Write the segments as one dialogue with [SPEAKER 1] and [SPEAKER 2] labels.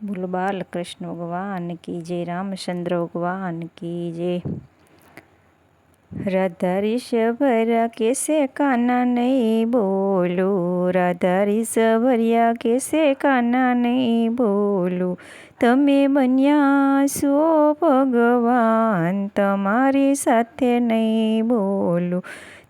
[SPEAKER 1] બોલો બાલકૃષ્ણ ભગવાન કી જય રામચંદ્ર ભગવાન કી જય રાધા ઋષભર્યા કેસે કાના નહીં બોલું રાધા ઋષભર્યા કેસે કાના નહીં બોલું તમે બન્યા છો ભગવાન તમારી સાથે નહીં બોલું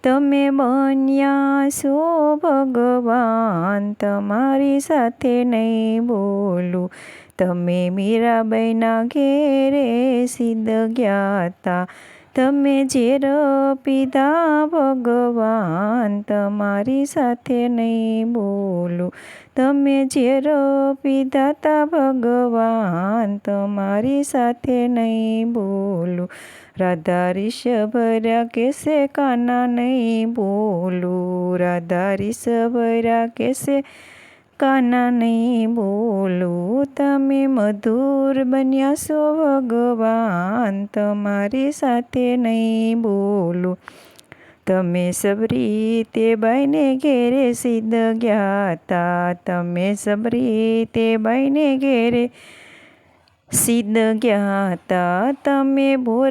[SPEAKER 1] તમે બન્યા છો ભગવાન તમારી સાથે નહીં બોલું તમે મીરાબાઈના ઘેરે સિદ્ધ ગયા હતા તમે ઝેર પીધા ભગવાન, તમારી સાથે નહીં બોલું. તમે ઝેર પીધા તા ભગવાન, તમારી સાથે નહીં બોલું. રાધા ઋષભર્યા કેસે કાના નહીં બોલું. રાધા ઋષભર્યા કેસે કાના નહીં બોલું તમે મધુર બન્યા છો ભગવાન તમારી સાથે નહીં બોલું તમે સબરી તે બાઈને ઘેરે સિદ્ધ ગયા હતા તમે સબરી તે બાઈને ઘેરે સિદ્ધ હતા તમે ભોર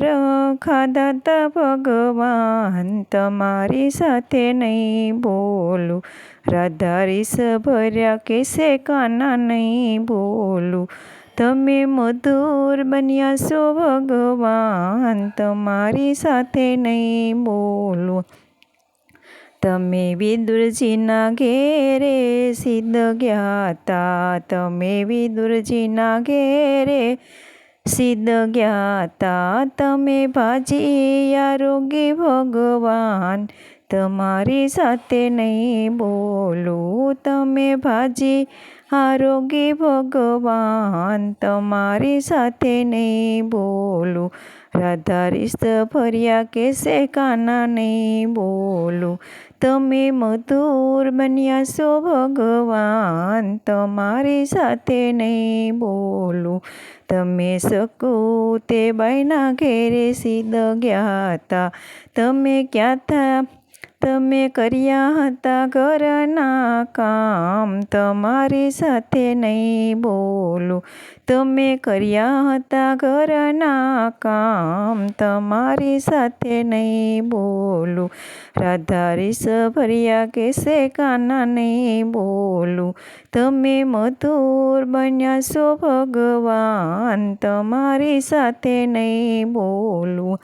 [SPEAKER 1] ખાધા ભગવાન, તમારી સાથે નહીં બોલું. રાધા રીસ ભર્યા કેસે કાના નહીં બોલું. તમે મધુર બન્યા છો ભગવાન, તમારી સાથે નહીં બોલું. તમે વિદુરજીના ઘેરે સિદ્ધ ગયા હતા તમે વિદુરજીના ઘેરે સિદ્ધ ગયા હતા તમે ભાજી આરોગી ભગવાન તમારી સાથે નહીં બોલું તમે ભાજી આરોગી ભગવાન તમારી સાથે નહીં બોલું રાધા રિસ્ત ફર્યા કેસે કાના નહીં બોલું તમે મધુર બન્યા છો ભગવાન તમારી સાથે નહીં બોલું તમે શકું તે બાઈના ઘેરે સીધ ગયા હતા તમે ક્યાં થા તમે કર્યા હતા ઘરના કામ તમારી સાથે નહીં બોલું. તમે કર્યા હતા ઘરના કામ તમારી સાથે નહીં બોલું. રાધા રીસ ભર્યા કેસે કાના નહીં બોલું. તમે મધુર બન્યા છો ભગવાન, તમારી સાથે નહીં બોલું.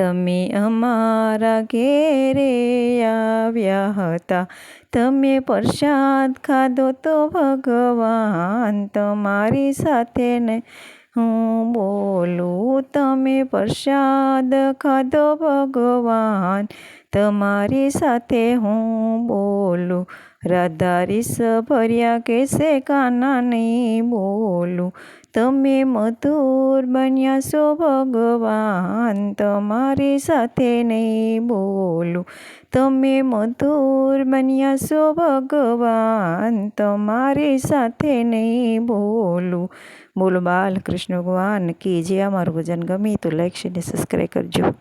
[SPEAKER 1] તમે અમારા ઘેરે આવ્યા હતા. તમે પ્રસાદ ખાધો તો ભગવાન તમારી સાથે ને હું બોલું, તમે પ્રસાદ ખાધો ભગવાન તમારી સાથે હું બોલું. રાધા રીસ ભર્યા કેસે કાના નહીં બોલું તમે મધુર બન્યા છો ભગવાન તમારી સાથે નહીં બોલું તમે મધુર બન્યા છો ભગવાન તમારી સાથે નહીં બોલું બોલો બાલકૃષ્ણ ભગવાન કી જે અમારું ભજન ગમે તો લાઈક છે ને સબસ્ક્રાઈબ કરજો